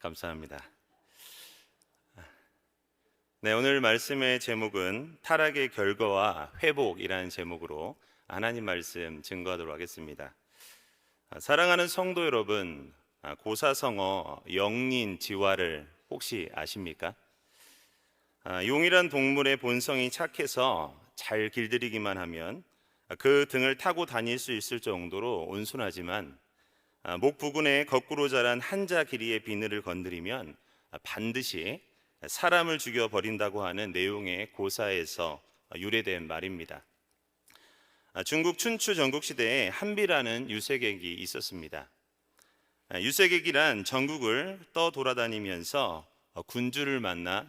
감사합니다. 네, 오늘 말씀의 제목은 타락의 결과와 회복이라는 제목으로 하나님 말씀 증거하도록 하겠습니다. 아, 사랑하는 성도 여러분, 아, 고사성어 영린 지화를 혹시 아십니까? 아, 용이란 동물의 본성이 착해서 잘 길들이기만 하면 그 등을 타고 다닐 수 있을 정도로 온순하지만 아, 목 부근에 거꾸로 자란 한자 길이의 비늘을 건드리면 반드시 사람을 죽여 버린다고 하는 내용의 고사에서 유래된 말입니다. 아, 중국 춘추 전국 시대에 한비라는 유색객이 있었습니다. 아, 유색객이란 전국을 떠 돌아다니면서 어, 군주를 만나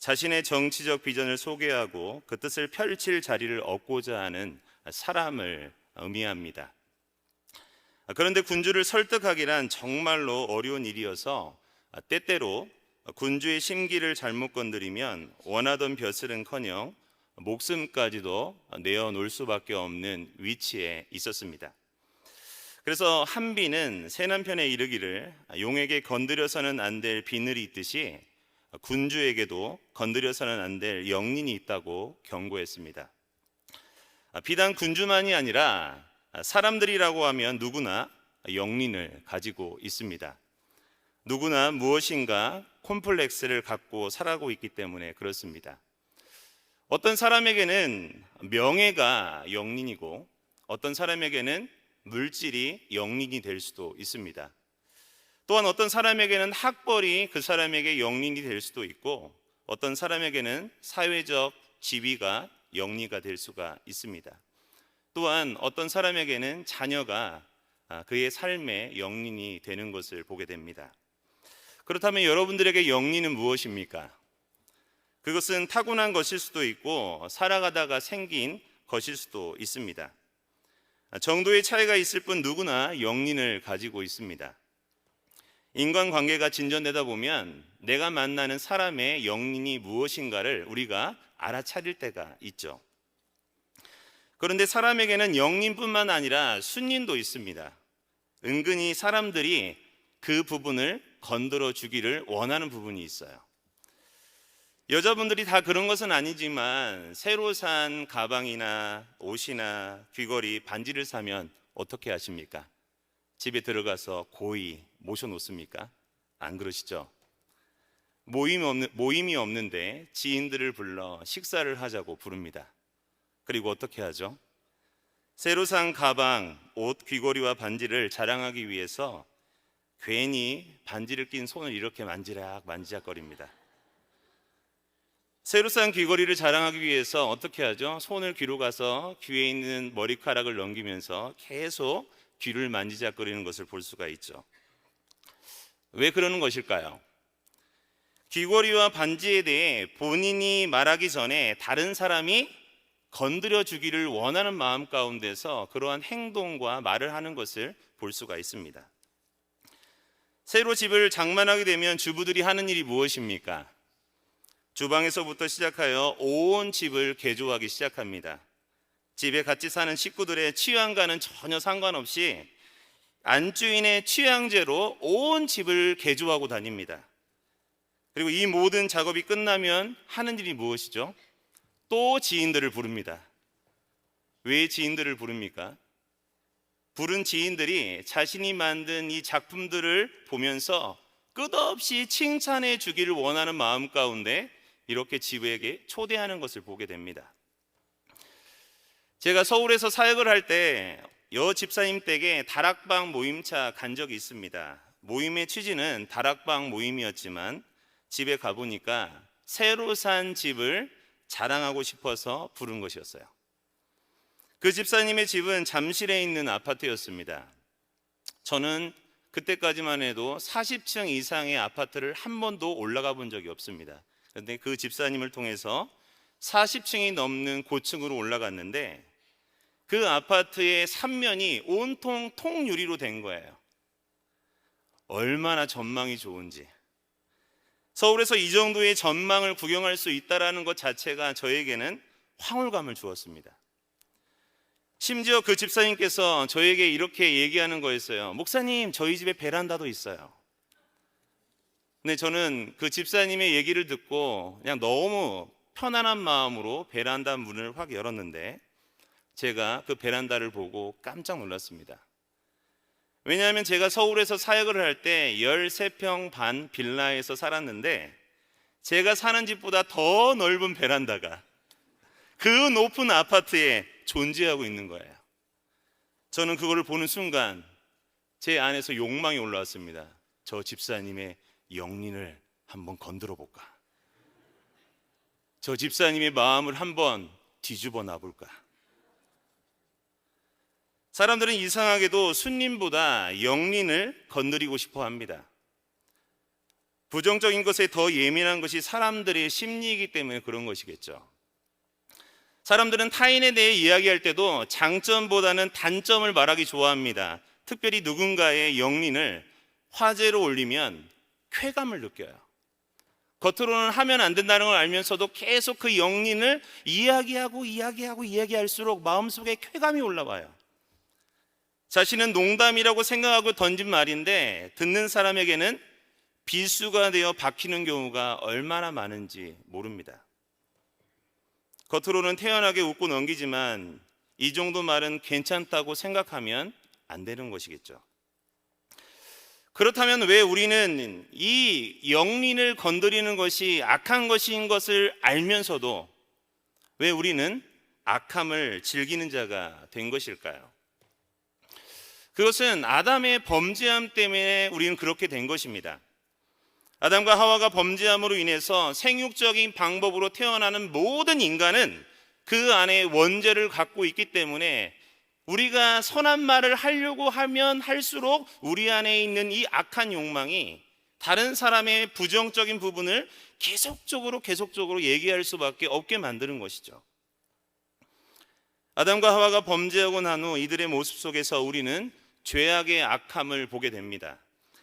자신의 정치적 비전을 소개하고 그 뜻을 펼칠 자리를 얻고자 하는 사람을 의미합니다. 아, 그런데 군주를 설득하기란 정말로 어려운 일이어서 아, 때때로 군주의 심기를 잘못 건드리면 원하던 벼슬은커녕 목숨까지도 내어놓을 수밖에 없는 위치에 있었습니다. 그래서 한비는 새 남편에 이르기를 용에게 건드려서는 안 될 비늘이 있듯이 군주에게도 건드려서는 안 될 영린이 있다고 경고했습니다. 비단 군주만이 아니라 사람들이라고 하면 누구나 영린을 가지고 있습니다. 누구나 무엇인가 콤플렉스를 갖고 살아가고 있기 때문에 그렇습니다. 어떤 사람에게는 명예가 영린이고 어떤 사람에게는 물질이 영린이 될 수도 있습니다. 또한 어떤 사람에게는 학벌이 그 사람에게 영린이 될 수도 있고 어떤 사람에게는 사회적 지위가 영리가 될 수가 있습니다. 또한 어떤 사람에게는 자녀가 아, 그의 삶의 영린이 되는 것을 보게 됩니다. 그렇다면 여러분들에게 영리는 무엇입니까? 그것은 타고난 것일 수도 있고 살아가다가 생긴 것일 수도 있습니다. 정도의 차이가 있을 뿐 누구나 영린을 가지고 있습니다. 인간관계가 진전되다 보면 내가 만나는 사람의 영린이 무엇인가를 우리가 알아차릴 때가 있죠. 그런데 사람에게는 영린뿐만 아니라 순린도 있습니다. 은근히 사람들이 그 부분을 건드려 주기를 원하는 부분이 있어요. 여자분들이 다 그런 것은 아니지만 새로 산 가방이나 옷이나 귀걸이, 반지를 사면 어떻게 하십니까? 집에 들어가서 고이 모셔 놓습니까? 안 그러시죠? 모임 없는, 모임이 없는데 지인들을 불러 식사를 하자고 부릅니다. 그리고 어떻게 하죠? 새로 산 가방, 옷, 귀걸이와 반지를 자랑하기 위해서 괜히 반지를 낀 손을 이렇게 만지락 만지작거립니다. 새로 산 귀걸이를 자랑하기 위해서 어떻게 하죠? 손을 귀로 가서 귀에 있는 머리카락을 넘기면서 계속 귀를 만지작거리는 것을 볼 수가 있죠. 왜 그러는 것일까요? 귀걸이와 반지에 대해 본인이 말하기 전에 다른 사람이 건드려 주기를 원하는 마음 가운데서 그러한 행동과 말을 하는 것을 볼 수가 있습니다. 새로 집을 장만하게 되면 주부들이 하는 일이 무엇입니까? 주방에서부터 시작하여 온 집을 개조하기 시작합니다. 집에 같이 사는 식구들의 취향과는 전혀 상관없이 안주인의 취향제로 온 집을 개조하고 다닙니다. 그리고 이 모든 작업이 끝나면 하는 일이 무엇이죠? 또 지인들을 부릅니다. 왜 지인들을 부릅니까? 부른 지인들이 자신이 만든 이 작품들을 보면서 끝없이 칭찬해 주기를 원하는 마음 가운데 이렇게 집에게 초대하는 것을 보게 됩니다. 제가 서울에서 사역을 할 때 여 집사님 댁에 다락방 모임차 간 적이 있습니다. 모임의 취지는 다락방 모임이었지만 집에 가보니까 새로 산 집을 자랑하고 싶어서 부른 것이었어요. 그 집사님의 집은 잠실에 있는 아파트였습니다. 저는 그때까지만 해도 40층 이상의 아파트를 한 번도 올라가 본 적이 없습니다. 그런데 그 집사님을 통해서 40층이 넘는 고층으로 올라갔는데 그 아파트의 삼면이 온통 통유리로 된 거예요. 얼마나 전망이 좋은지. 서울에서 이 정도의 전망을 구경할 수 있다라는 것 자체가 저에게는 황홀감을 주었습니다. 심지어 그 집사님께서 저에게 이렇게 얘기하는 거였어요. 목사님, 저희 집에 베란다도 있어요. 근데 저는 그 집사님의 얘기를 듣고 그냥 너무 편안한 마음으로 베란다 문을 확 열었는데 제가 그 베란다를 보고 깜짝 놀랐습니다. 왜냐하면 제가 서울에서 사역을 할 때 13평 반 빌라에서 살았는데 제가 사는 집보다 더 넓은 베란다가 그 높은 아파트에 존재하고 있는 거예요. 저는 그거를 보는 순간 제 안에서 욕망이 올라왔습니다. 저 집사님의 영린을 한번 건드려 볼까? 저 집사님의 마음을 한번 뒤집어 놔볼까? 사람들은 이상하게도 순림보다 영린을 건드리고 싶어 합니다. 부정적인 것에 더 예민한 것이 사람들의 심리이기 때문에 그런 것이겠죠. 사람들은 타인에 대해 이야기할 때도 장점보다는 단점을 말하기 좋아합니다. 특별히 누군가의 영린을 화제로 올리면 쾌감을 느껴요. 겉으로는 하면 안 된다는 걸 알면서도 계속 그 영린을 이야기하고 이야기하고 이야기할수록 마음속에 쾌감이 올라와요. 자신은 농담이라고 생각하고 던진 말인데 듣는 사람에게는 비수가 되어 박히는 경우가 얼마나 많은지 모릅니다. 겉으로는 태연하게 웃고 넘기지만 이 정도 말은 괜찮다고 생각하면 안 되는 것이겠죠. 그렇다면 왜 우리는 이 영린을 건드리는 것이 악한 것인 것을 알면서도 왜 우리는 악함을 즐기는 자가 된 것일까요? 그것은 아담의 범죄함 때문에 우리는 그렇게 된 것입니다. 아담과 하와가 범죄함으로 인해서 생육적인 방법으로 태어나는 모든 인간은 그 안에 원죄를 갖고 있기 때문에 우리가 선한 말을 하려고 하면 할수록 우리 안에 있는 이 악한 욕망이 다른 사람의 부정적인 부분을 계속적으로 계속적으로 얘기할 수밖에 없게 만드는 것이죠. 아담과 하와가 범죄하고 난 후 이들의 모습 속에서 우리는 죄악의 악함을 보게 됩니다.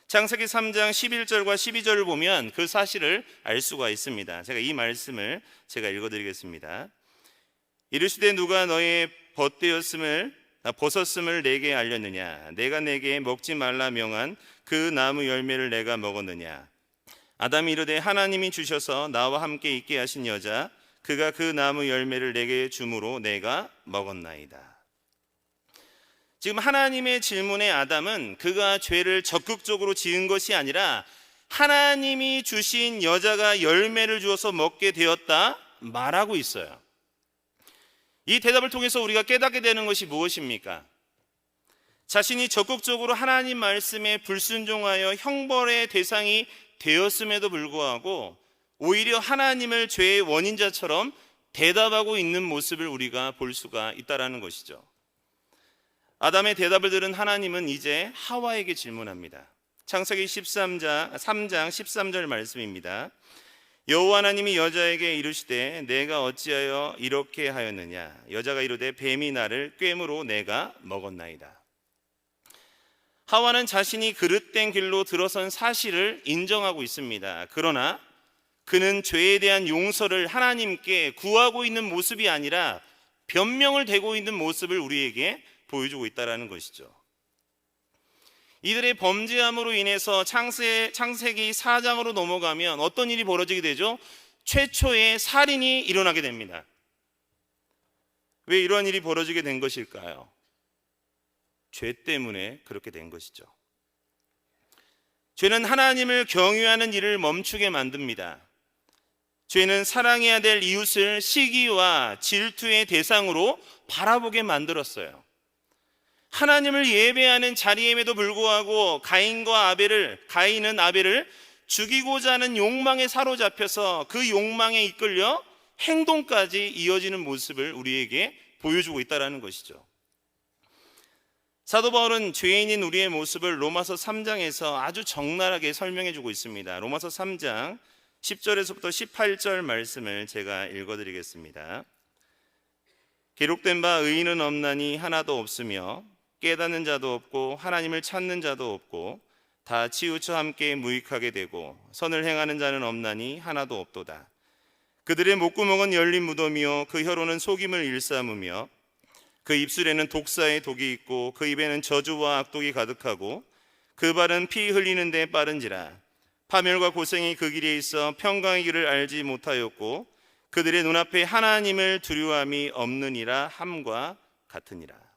창세기 3장 11절과 12절을 보면 그 사실을 알 수가 있습니다. 제가 이 말씀을 제가 읽어 드리겠습니다. 이르시되 누가 너의 벗되었음을 아, 벗었음을 내게 알렸느냐 내가 내게 먹지 말라 명한 그 나무 열매를 내가 먹었느냐 아담이 이르되 하나님이 주셔서 나와 함께 있게 하신 여자 그가 그 나무 열매를 내게 주므로 내가 먹었나이다. 지금 하나님의 질문에 아담은 그가 죄를 적극적으로 지은 것이 아니라 하나님이 주신 여자가 열매를 주어서 먹게 되었다 말하고 있어요. 이 대답을 통해서 우리가 깨닫게 되는 것이 무엇입니까? 자신이 적극적으로 하나님 말씀에 불순종하여 형벌의 대상이 되었음에도 불구하고 오히려 하나님을 죄의 원인자처럼 대답하고 있는 모습을 우리가 볼 수가 있다라는 것이죠. 아담의 대답을 들은 하나님은 이제 하와에게 질문합니다. 창세기 13장 3장 13절 말씀입니다. 여호와 하나님이 여자에게 이르시되 내가 어찌하여 이렇게 하였느냐 여자가 이르되 뱀이 나를 꿰므로 내가 먹었나이다. 하와는 자신이 그릇된 길로 들어선 사실을 인정하고 있습니다. 그러나 그는 죄에 대한 용서를 하나님께 구하고 있는 모습이 아니라 변명을 대고 있는 모습을 우리에게 보여주고 있다라는 것이죠. 이들의 범죄함으로 인해서 창세, 창세기 4장으로 넘어가면 어떤 일이 벌어지게 되죠? 최초의 살인이 일어나게 됩니다. 왜 이러한 일이 벌어지게 된 것일까요? 죄 때문에 그렇게 된 것이죠. 죄는 하나님을 경유하는 일을 멈추게 만듭니다. 죄는 사랑해야 될 이웃을 시기와 질투의 대상으로 바라보게 만들었어요. 하나님을 예배하는 자리임에도 불구하고 가인과 아벨을 가인은 아벨을 죽이고자 하는 욕망에 사로잡혀서 그 욕망에 이끌려 행동까지 이어지는 모습을 우리에게 보여주고 있다라는 것이죠. 사도 바울은 죄인인 우리의 모습을 로마서 3장에서 아주 적나라하게 설명해 주고 있습니다. 로마서 3장 10절에서부터 18절 말씀을 제가 읽어 드리겠습니다. 기록된 바 의인은 없나니 하나도 없으며 깨닫는 자도 없고 하나님을 찾는 자도 없고 다 치우쳐 함께 무익하게 되고 선을 행하는 자는 없나니 하나도 없도다. 그들의 목구멍은 열린 무덤이요 그 혀로는 속임을 일삼으며 그 입술에는 독사의 독이 있고 그 입에는 저주와 악독이 가득하고 그 발은 피 흘리는 데 빠른지라 파멸과 고생이 그 길에 있어 평강의 길을 알지 못하였고 그들의 눈앞에 하나님을 두려움이 없느니라 함과 같으니라.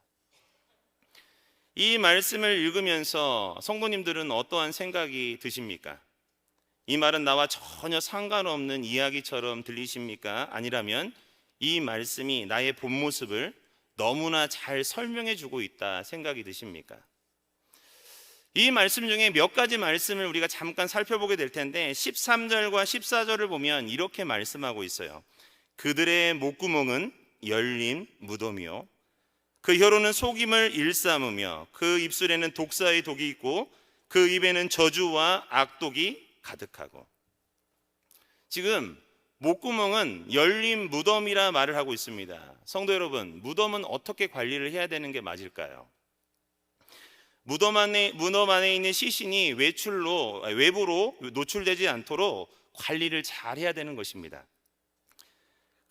이 말씀을 읽으면서 성도님들은 어떠한 생각이 드십니까? 이 말은 나와 전혀 상관없는 이야기처럼 들리십니까? 아니라면 이 말씀이 나의 본 모습을 너무나 잘 설명해 주고 있다 생각이 드십니까? 이 말씀 중에 몇 가지 말씀을 우리가 잠깐 살펴보게 될 텐데 13절과 14절을 보면 이렇게 말씀하고 있어요. 그들의 목구멍은 열린 무덤이요 그 혀로는 속임을 일삼으며 그 입술에는 독사의 독이 있고 그 입에는 저주와 악독이 가득하고 지금 목구멍은 열린 무덤이라 말을 하고 있습니다. 성도 여러분, 무덤은 어떻게 관리를 해야 되는 게 맞을까요? 무덤 안에 무덤 안에 있는 시신이 외출로 외부로 노출되지 않도록 관리를 잘 해야 되는 것입니다.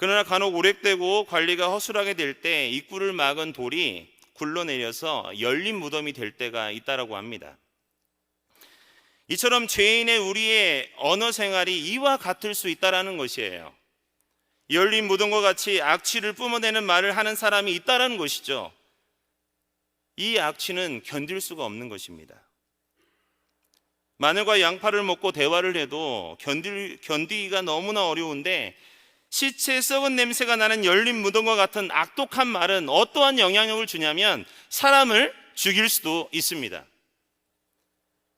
그러나 간혹 오래되고 관리가 허술하게 될 때 입구를 막은 돌이 굴러내려서 열린 무덤이 될 때가 있다라고 합니다. 이처럼 죄인의 우리의 언어 생활이 이와 같을 수 있다라는 것이에요. 열린 무덤과 같이 악취를 뿜어내는 말을 하는 사람이 있다라는 것이죠. 이 악취는 견딜 수가 없는 것입니다. 마늘과 양파를 먹고 대화를 해도 견딜, 견디기가 너무나 어려운데 시체 썩은 냄새가 나는 열린 무덤과 같은 악독한 말은 어떠한 영향력을 주냐면 사람을 죽일 수도 있습니다.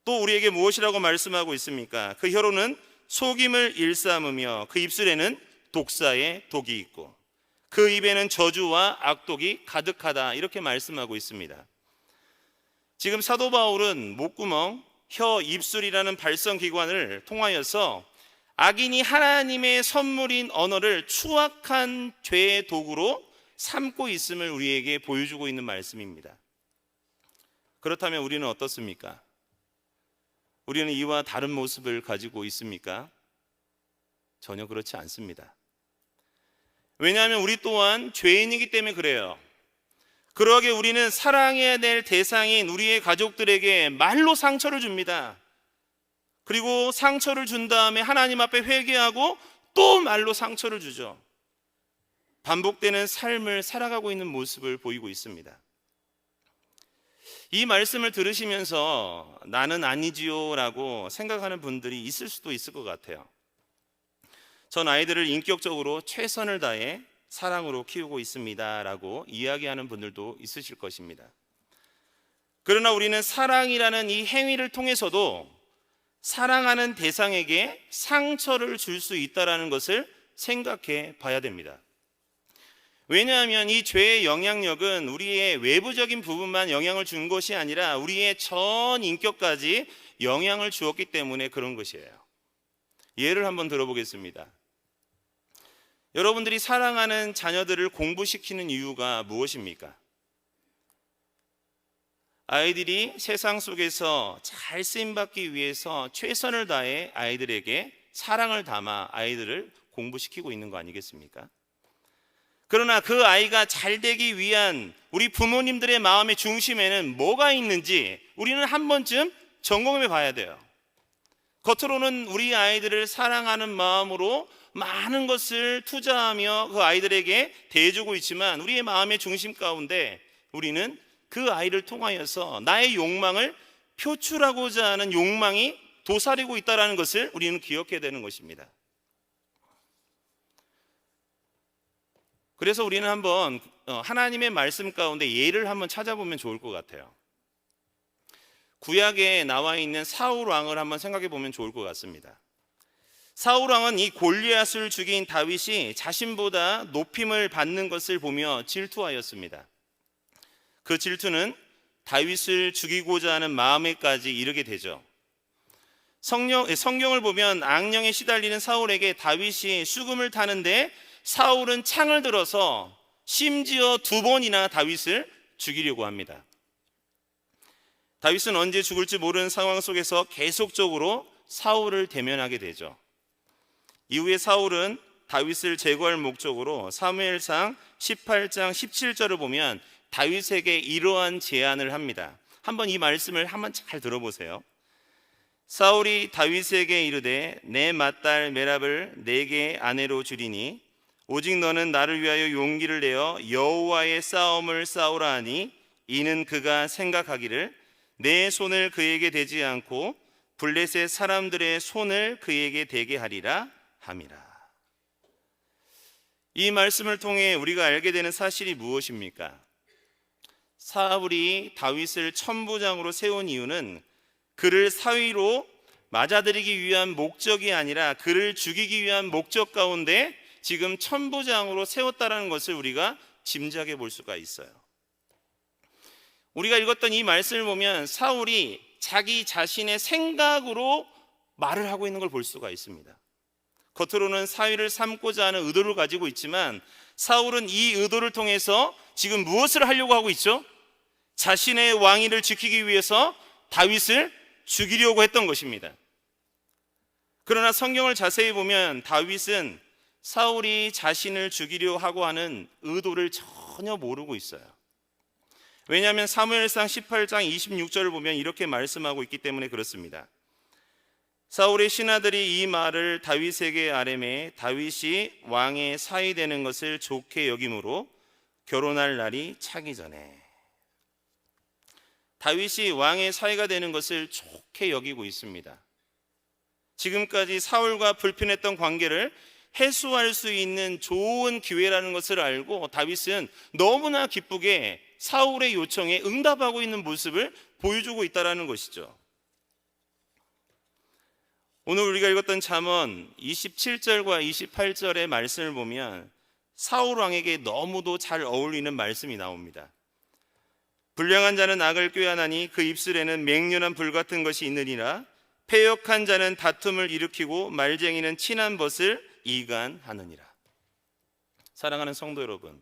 또 우리에게 무엇이라고 말씀하고 있습니까? 그 혀로는 속임을 일삼으며 그 입술에는 독사의 독이 있고 그 입에는 저주와 악독이 가득하다 이렇게 말씀하고 있습니다. 지금 사도 바울은 목구멍, 혀, 입술이라는 발성 기관을 통하여서 악인이 하나님의 선물인 언어를 추악한 죄의 도구로 삼고 있음을 우리에게 보여주고 있는 말씀입니다. 그렇다면 우리는 어떻습니까? 우리는 이와 다른 모습을 가지고 있습니까? 전혀 그렇지 않습니다. 왜냐하면 우리 또한 죄인이기 때문에 그래요. 그러하게 우리는 사랑해야 될 대상인 우리의 가족들에게 말로 상처를 줍니다. 그리고 상처를 준 다음에 하나님 앞에 회개하고 또 말로 상처를 주죠. 반복되는 삶을 살아가고 있는 모습을 보이고 있습니다. 이 말씀을 들으시면서 나는 아니지요라고 생각하는 분들이 있을 수도 있을 것 같아요. 전 아이들을 인격적으로 최선을 다해 사랑으로 키우고 있습니다라고 이야기하는 분들도 있으실 것입니다. 그러나 우리는 사랑이라는 이 행위를 통해서도 사랑하는 대상에게 상처를 줄 수 있다라는 것을 생각해 봐야 됩니다. 왜냐하면 이 죄의 영향력은 우리의 외부적인 부분만 영향을 준 것이 아니라 우리의 전 인격까지 영향을 주었기 때문에 그런 것이에요. 예를 한번 들어보겠습니다. 여러분들이 사랑하는 자녀들을 공부시키는 이유가 무엇입니까? 아이들이 세상 속에서 잘 쓰임받기 위해서 최선을 다해 아이들에게 사랑을 담아 아이들을 공부시키고 있는 거 아니겠습니까? 그러나 그 아이가 잘 되기 위한 우리 부모님들의 마음의 중심에는 뭐가 있는지 우리는 한 번쯤 점검해 봐야 돼요. 겉으로는 우리 아이들을 사랑하는 마음으로 많은 것을 투자하며 그 아이들에게 대해주고 있지만 우리의 마음의 중심 가운데 우리는 그 아이를 통하여서 나의 욕망을 표출하고자 하는 욕망이 도사리고 있다는 것을 우리는 기억해야 되는 것입니다. 그래서 우리는 한번 어, 하나님의 말씀 가운데 예를 한번 찾아보면 좋을 것 같아요. 구약에 나와 있는 사울 왕을 한번 생각해 보면 좋을 것 같습니다. 사울 왕은 이 골리앗을 죽인 다윗이 자신보다 높임을 받는 것을 보며 질투하였습니다. 그 질투는 다윗을 죽이고자 하는 마음에까지 이르게 되죠. 성령, 성경을 보면 악령에 시달리는 사울에게 다윗이 수금을 타는데 사울은 창을 들어서 심지어 두 번이나 다윗을 죽이려고 합니다. 다윗은 언제 죽을지 모르는 상황 속에서 계속적으로 사울을 대면하게 되죠. 이후에 사울은 다윗을 제거할 목적으로 사무엘상 18장 17절을 보면 다윗에게 이러한 제안을 합니다. 한번 이 말씀을 한번 잘 들어보세요. 사울이 다윗에게 이르되 내 맏딸 메랍을 내게 아내로 주리니 오직 너는 나를 위하여 용기를 내어 여호와의 싸움을 싸우라 하니 이는 그가 생각하기를 내 손을 그에게 대지 않고 블레셋 사람들의 손을 그에게 대게 하리라 함이라. 이 말씀을 통해 우리가 알게 되는 사실이 무엇입니까? 사울이 다윗을 천부장으로 세운 이유는 그를 사위로 맞아들이기 위한 목적이 아니라 그를 죽이기 위한 목적 가운데 지금 천부장으로 세웠다라는 것을 우리가 짐작해 볼 수가 있어요. 우리가 읽었던 이 말씀을 보면 사울이 자기 자신의 생각으로 말을 하고 있는 걸 볼 수가 있습니다. 겉으로는 사위를 삼고자 하는 의도를 가지고 있지만 사울은 이 의도를 통해서 지금 무엇을 하려고 하고 있죠? 자신의 왕위를 지키기 위해서 다윗을 죽이려고 했던 것입니다. 그러나 성경을 자세히 보면 다윗은 사울이 자신을 죽이려 하고 하는 의도를 전혀 모르고 있어요. 왜냐하면 사무엘상 18장 26절을 보면 이렇게 말씀하고 있기 때문에 그렇습니다. 사울의 신하들이 이 말을 다윗에게 아뢰매 다윗이 왕의 사위 되는 것을 좋게 여김으로 결혼할 날이 차기 전에 다윗이 왕의 사위가 되는 것을 좋게 여기고 있습니다. 지금까지 사울과 불편했던 관계를 해소할 수 있는 좋은 기회라는 것을 알고 다윗은 너무나 기쁘게 사울의 요청에 응답하고 있는 모습을 보여주고 있다라는 것이죠. 오늘 우리가 읽었던 잠언 27절과 28절의 말씀을 보면 사울 왕에게 너무도 잘 어울리는 말씀이 나옵니다. 불량한 자는 악을 꾀하나니 그 입술에는 맹렬한 불 같은 것이 있느니라 패역한 자는 다툼을 일으키고 말쟁이는 친한 벗을 이간하느니라. 사랑하는 성도 여러분,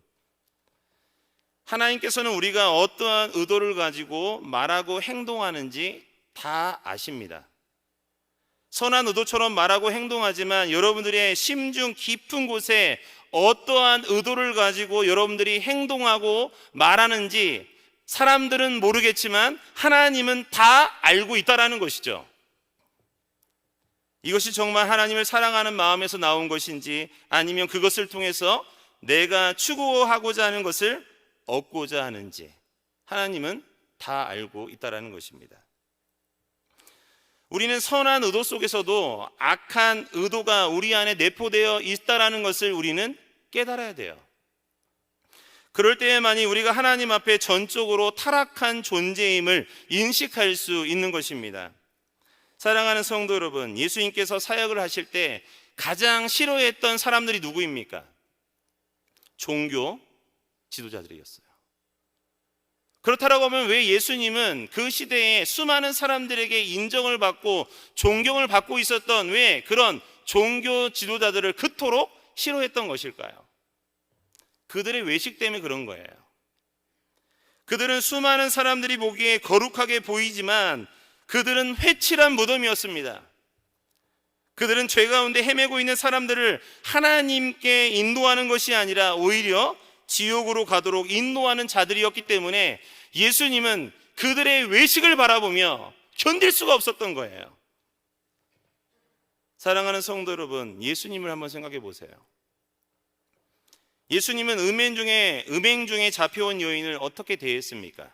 하나님께서는 우리가 어떠한 의도를 가지고 말하고 행동하는지 다 아십니다. 선한 의도처럼 말하고 행동하지만 여러분들의 심중 깊은 곳에 어떠한 의도를 가지고 여러분들이 행동하고 말하는지 사람들은 모르겠지만 하나님은 다 알고 있다라는 것이죠. 이것이 정말 하나님을 사랑하는 마음에서 나온 것인지 아니면 그것을 통해서 내가 추구하고자 하는 것을 얻고자 하는지 하나님은 다 알고 있다라는 것입니다. 우리는 선한 의도 속에서도 악한 의도가 우리 안에 내포되어 있다라는 것을 우리는 깨달아야 돼요. 그럴 때에만이 우리가 하나님 앞에 전적으로 타락한 존재임을 인식할 수 있는 것입니다. 사랑하는 성도 여러분, 예수님께서 사역을 하실 때 가장 싫어했던 사람들이 누구입니까? 종교 지도자들이었어요. 그렇다라고 하면 왜 예수님은 그 시대에 수많은 사람들에게 인정을 받고 존경을 받고 있었던 왜 그런 종교 지도자들을 그토록 싫어했던 것일까요? 그들의 외식 때문에 그런 거예요. 그들은 수많은 사람들이 보기에 거룩하게 보이지만 그들은 회칠한 무덤이었습니다. 그들은 죄 가운데 헤매고 있는 사람들을 하나님께 인도하는 것이 아니라 오히려 지옥으로 가도록 인도하는 자들이었기 때문에 예수님은 그들의 외식을 바라보며 견딜 수가 없었던 거예요. 사랑하는 성도 여러분, 예수님을 한번 생각해 보세요. 예수님은 음행 중에 음행 중에 잡혀온 여인을 어떻게 대했습니까?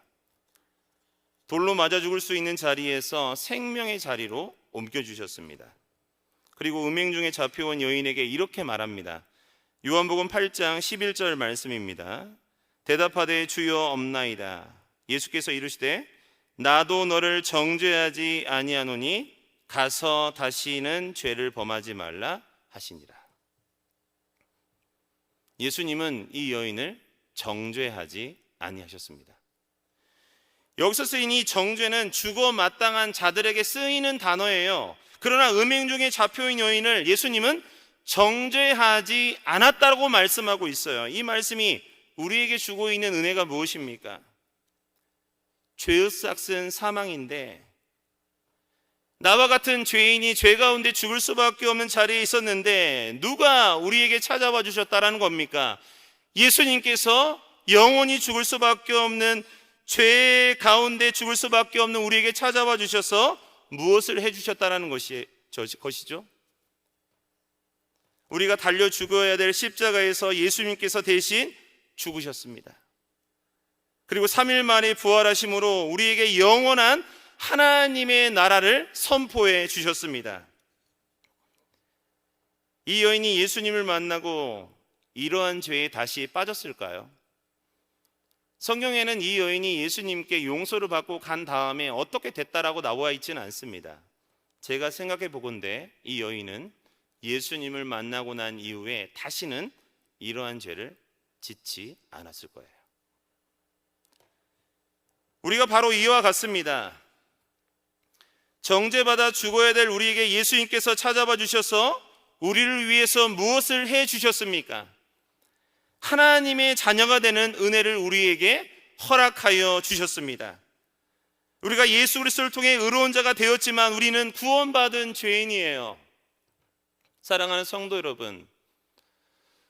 돌로 맞아 죽을 수 있는 자리에서 생명의 자리로 옮겨 주셨습니다. 그리고 음행 중에 잡혀온 여인에게 이렇게 말합니다. 요한복음 8장 11절 말씀입니다. 대답하되 주여 없나이다. 예수께서 이르시되 나도 너를 정죄하지 아니하노니 가서 다시는 죄를 범하지 말라 하시니라. 예수님은 이 여인을 정죄하지 아니하셨습니다. 여기서 쓰인 이 정죄는 죽어 마땅한 자들에게 쓰이는 단어예요. 그러나 음행 중에 잡혀인 여인을 예수님은 정죄하지 않았다고 말씀하고 있어요. 이 말씀이 우리에게 주고 있는 은혜가 무엇입니까? 죄의 싹은 사망인데 나와 같은 죄인이 죄 가운데 죽을 수밖에 없는 자리에 있었는데 누가 우리에게 찾아와 주셨다라는 겁니까? 예수님께서 영원히 죽을 수밖에 없는 죄 가운데 죽을 수밖에 없는 우리에게 찾아와 주셔서 무엇을 해 주셨다라는 것이 저- 것이죠? 우리가 달려 죽어야 될 십자가에서 예수님께서 대신 죽으셨습니다. 그리고 3일 만에 부활하심으로 우리에게 영원한 하나님의 나라를 선포해 주셨습니다. 이 여인이 예수님을 만나고 이러한 죄에 다시 빠졌을까요? 성경에는 이 여인이 예수님께 용서를 받고 간 다음에 어떻게 됐다라고 나와 있지는 않습니다. 제가 생각해 보건대 이 여인은 예수님을 만나고 난 이후에 다시는 이러한 죄를 짓지 않았을 거예요. 우리가 바로 이와 같습니다. 정죄받아 죽어야 될 우리에게 예수님께서 찾아봐 주셔서 우리를 위해서 무엇을 해 주셨습니까? 하나님의 자녀가 되는 은혜를 우리에게 허락하여 주셨습니다. 우리가 예수 그리스도를 통해 의로운 자가 되었지만 우리는 구원받은 죄인이에요. 사랑하는 성도 여러분,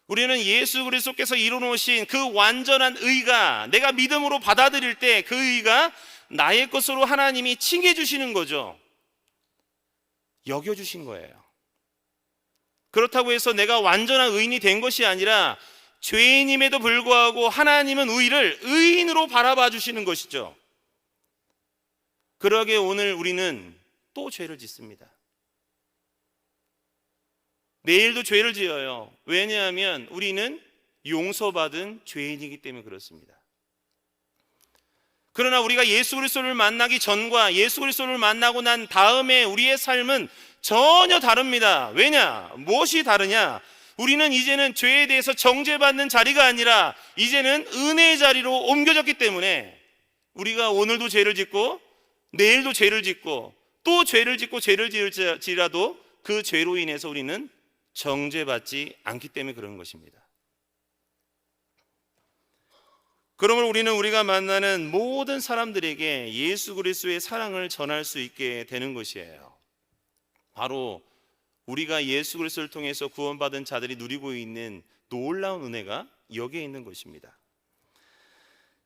우리는 예수 그리스도께서 이루어놓으신 그 완전한 의가 내가 믿음으로 받아들일 때 그 의가 나의 것으로 하나님이 칭해 주시는 거죠. 여겨 주신 거예요. 그렇다고 해서 내가 완전한 의인이 된 것이 아니라 죄인임에도 불구하고 하나님은 우리를 의인으로 바라봐 주시는 것이죠. 그러게 오늘 우리는 또 죄를 짓습니다. 내일도 죄를 지어요. 왜냐하면 우리는 용서받은 죄인이기 때문에 그렇습니다. 그러나 우리가 예수 그리스도를 만나기 전과 예수 그리스도를 만나고 난 다음에 우리의 삶은 전혀 다릅니다. 왜냐? 무엇이 다르냐? 우리는 이제는 죄에 대해서 정죄받는 자리가 아니라 이제는 은혜의 자리로 옮겨졌기 때문에 우리가 오늘도 죄를 짓고 내일도 죄를 짓고 또 죄를 짓고 죄를 지을지라도 그 죄로 인해서 우리는 정죄받지 않기 때문에 그런 것입니다. 그러므로 우리는 우리가 만나는 모든 사람들에게 예수 그리스도의 사랑을 전할 수 있게 되는 것이에요. 바로 우리가 예수 그리스도를 통해서 구원받은 자들이 누리고 있는 놀라운 은혜가 여기에 있는 것입니다.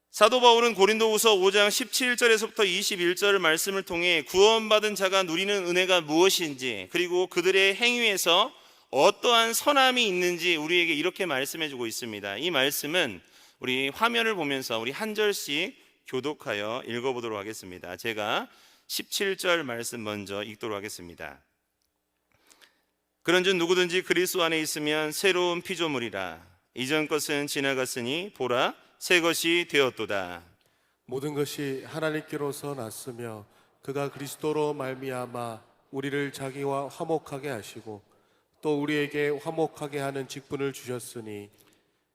사도 바울은 고린도후서 5장 17절에서부터 21절 말씀을 통해 구원받은 자가 누리는 은혜가 무엇인지 그리고 그들의 행위에서 어떠한 선함이 있는지 우리에게 이렇게 말씀해 주고 있습니다. 이 말씀은 우리 화면을 보면서 우리 한 절씩 교독하여 읽어 보도록 하겠습니다. 제가 17절 말씀 먼저 읽도록 하겠습니다. 그런즉 누구든지 그리스도 안에 있으면 새로운 피조물이라 이전 것은 지나갔으니 보라 새 것이 되었도다. 모든 것이 하나님께로서 났으며 그가 그리스도로 말미암아 우리를 자기와 화목하게 하시고 또 우리에게 화목하게 하는 직분을 주셨으니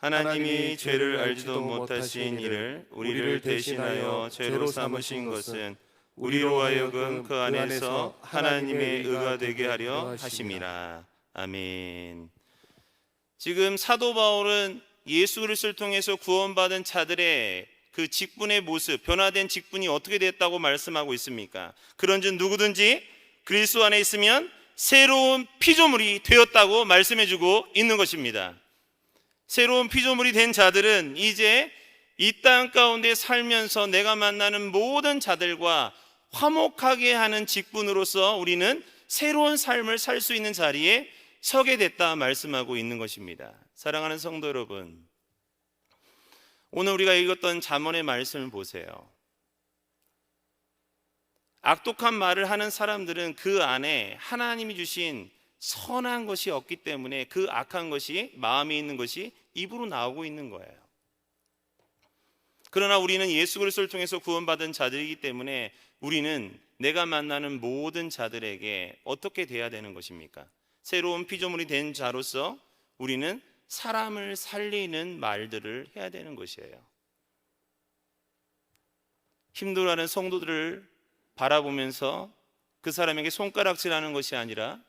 하나님이 죄를 알지도 못하신 이를 우리를 대신하여 죄로 삼으신 것은 우리로 하여금 그 안에서 하나님의 의가 되게 하려 하심이라. 아멘. 지금 사도 바울은 예수 그리스도를 통해서 구원받은 자들의 그 직분의 모습, 변화된 직분이 어떻게 됐다고 말씀하고 있습니까? 그런즉 누구든지 그리스도 안에 있으면 새로운 피조물이 되었다고 말씀해 주고 있는 것입니다. 새로운 피조물이 된 자들은 이제 이 땅 가운데 살면서 내가 만나는 모든 자들과 화목하게 하는 직분으로서 우리는 새로운 삶을 살 수 있는 자리에 서게 됐다 말씀하고 있는 것입니다. 사랑하는 성도 여러분, 오늘 우리가 읽었던 잠언의 말씀을 보세요. 악독한 말을 하는 사람들은 그 안에 하나님이 주신 선한 것이 없기 때문에 그 악한 것이 마음에 있는 것이 입으로 나오고 있는 거예요. 그러나 우리는 예수 그리스도를 통해서 구원받은 자들이기 때문에 우리는 내가 만나는 모든 자들에게 어떻게 돼야 되는 것입니까? 새로운 피조물이 된 자로서 우리는 사람을 살리는 말들을 해야 되는 것이에요. 힘들어하는 성도들을 바라보면서 그 사람에게 손가락질하는 것이 아니라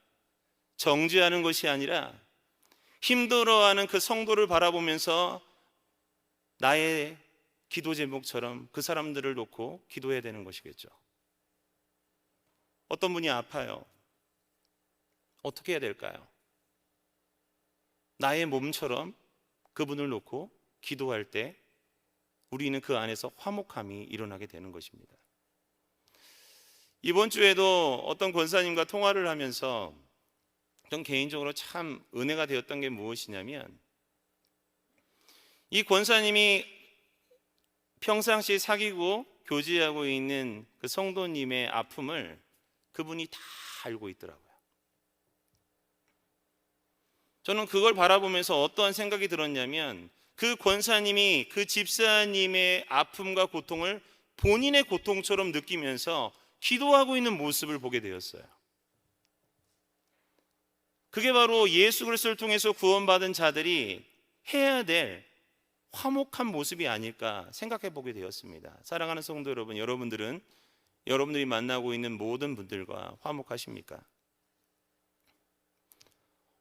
정죄하는 것이 아니라 힘들어하는 그 성도를 바라보면서 나의 기도 제목처럼 그 사람들을 놓고 기도해야 되는 것이겠죠. 어떤 분이 아파요. 어떻게 해야 될까요? 나의 몸처럼 그분을 놓고 기도할 때 우리는 그 안에서 화목함이 일어나게 되는 것입니다. 이번 주에도 어떤 권사님과 통화를 하면서 전 개인적으로 참 은혜가 되었던 게 무엇이냐면 이 권사님이 평상시 사귀고 교제하고 있는 그 성도님의 아픔을 그분이 다 알고 있더라고요. 저는 그걸 바라보면서 어떠한 생각이 들었냐면 그 권사님이 그 집사님의 아픔과 고통을 본인의 고통처럼 느끼면서 기도하고 있는 모습을 보게 되었어요. 그게 바로 예수 그리스도를 통해서 구원받은 자들이 해야 될 화목한 모습이 아닐까 생각해 보게 되었습니다. 사랑하는 성도 여러분, 여러분들은 여러분들이 만나고 있는 모든 분들과 화목하십니까?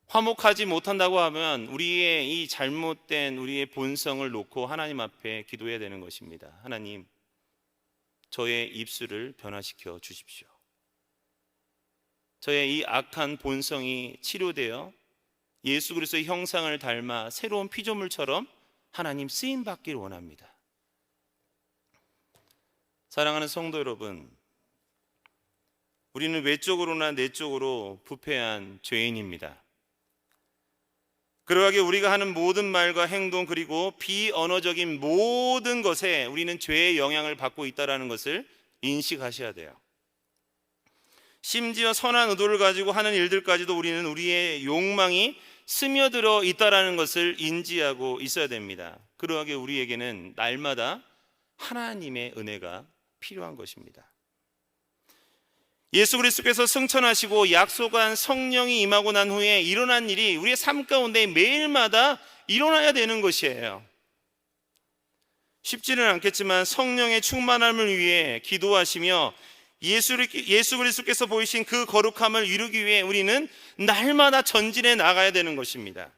화목하지 못한다고 하면 우리의 이 잘못된 우리의 본성을 놓고 하나님 앞에 기도해야 되는 것입니다. 하나님, 저의 입술을 변화시켜 주십시오. 저의 이 악한 본성이 치료되어 예수 그리스도의 형상을 닮아 새로운 피조물처럼 하나님 쓰임 받기를 원합니다. 사랑하는 성도 여러분, 우리는 외적으로나 내적으로 부패한 죄인입니다. 그러하게 우리가 하는 모든 말과 행동 그리고 비언어적인 모든 것에 우리는 죄의 영향을 받고 있다라는 것을 인식하셔야 돼요. 심지어 선한 의도를 가지고 하는 일들까지도 우리는 우리의 욕망이 스며들어 있다라는 것을 인지하고 있어야 됩니다. 그러하게 우리에게는 날마다 하나님의 은혜가 필요한 것입니다. 예수 그리스도께서 승천하시고 약속한 성령이 임하고 난 후에 일어난 일이 우리의 삶 가운데 매일마다 일어나야 되는 것이에요. 쉽지는 않겠지만 성령의 충만함을 위해 기도하시며 예수, 예수 그리스도께서 보이신 그 거룩함을 이루기 위해 우리는 날마다 전진해 나가야 되는 것입니다.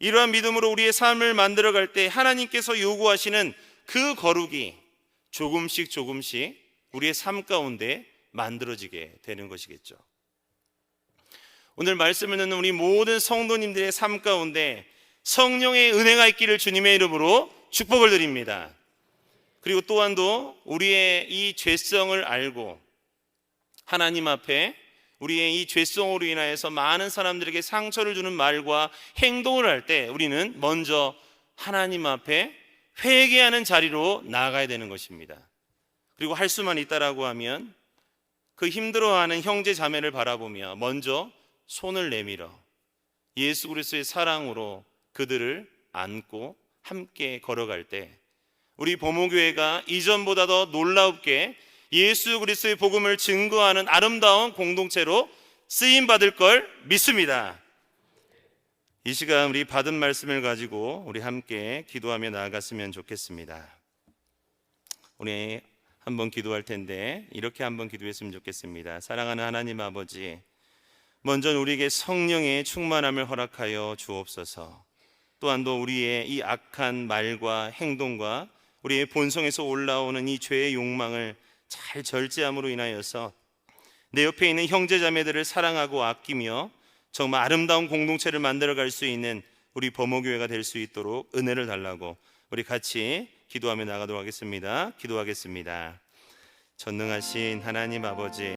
이러한 믿음으로 우리의 삶을 만들어 갈 때 하나님께서 요구하시는 그 거룩이 조금씩 조금씩 우리의 삶 가운데 만들어지게 되는 것이겠죠. 오늘 말씀을 듣는 우리 모든 성도님들의 삶 가운데 성령의 은혜가 있기를 주님의 이름으로 축복을 드립니다. 그리고 또한도 우리의 이 죄성을 알고 하나님 앞에 우리의 이 죄성으로 인하여서 많은 사람들에게 상처를 주는 말과 행동을 할 때 우리는 먼저 하나님 앞에 회개하는 자리로 나아가야 되는 것입니다. 그리고 할 수만 있다라고 하면 그 힘들어하는 형제 자매를 바라보며 먼저 손을 내밀어 예수 그리스도의 사랑으로 그들을 안고 함께 걸어갈 때 우리 보모교회가 이전보다 더 놀랍게 예수 그리스도의 복음을 증거하는 아름다운 공동체로 쓰임 받을 걸 믿습니다. 이 시간 우리 받은 말씀을 가지고 우리 함께 기도하며 나아갔으면 좋겠습니다. 우리 한번 기도할 텐데 이렇게 한번 기도했으면 좋겠습니다. 사랑하는 하나님 아버지, 먼저 우리에게 성령의 충만함을 허락하여 주옵소서. 또한 또 우리의 이 악한 말과 행동과 우리의 본성에서 올라오는 이 죄의 욕망을 잘 절제함으로 인하여서 내 옆에 있는 형제 자매들을 사랑하고 아끼며 정말 아름다운 공동체를 만들어 갈 수 있는 우리 범호교회가 될 수 있도록 은혜를 달라고 우리 같이 기도하며 나가도록 하겠습니다. 기도하겠습니다. 전능하신 하나님 아버지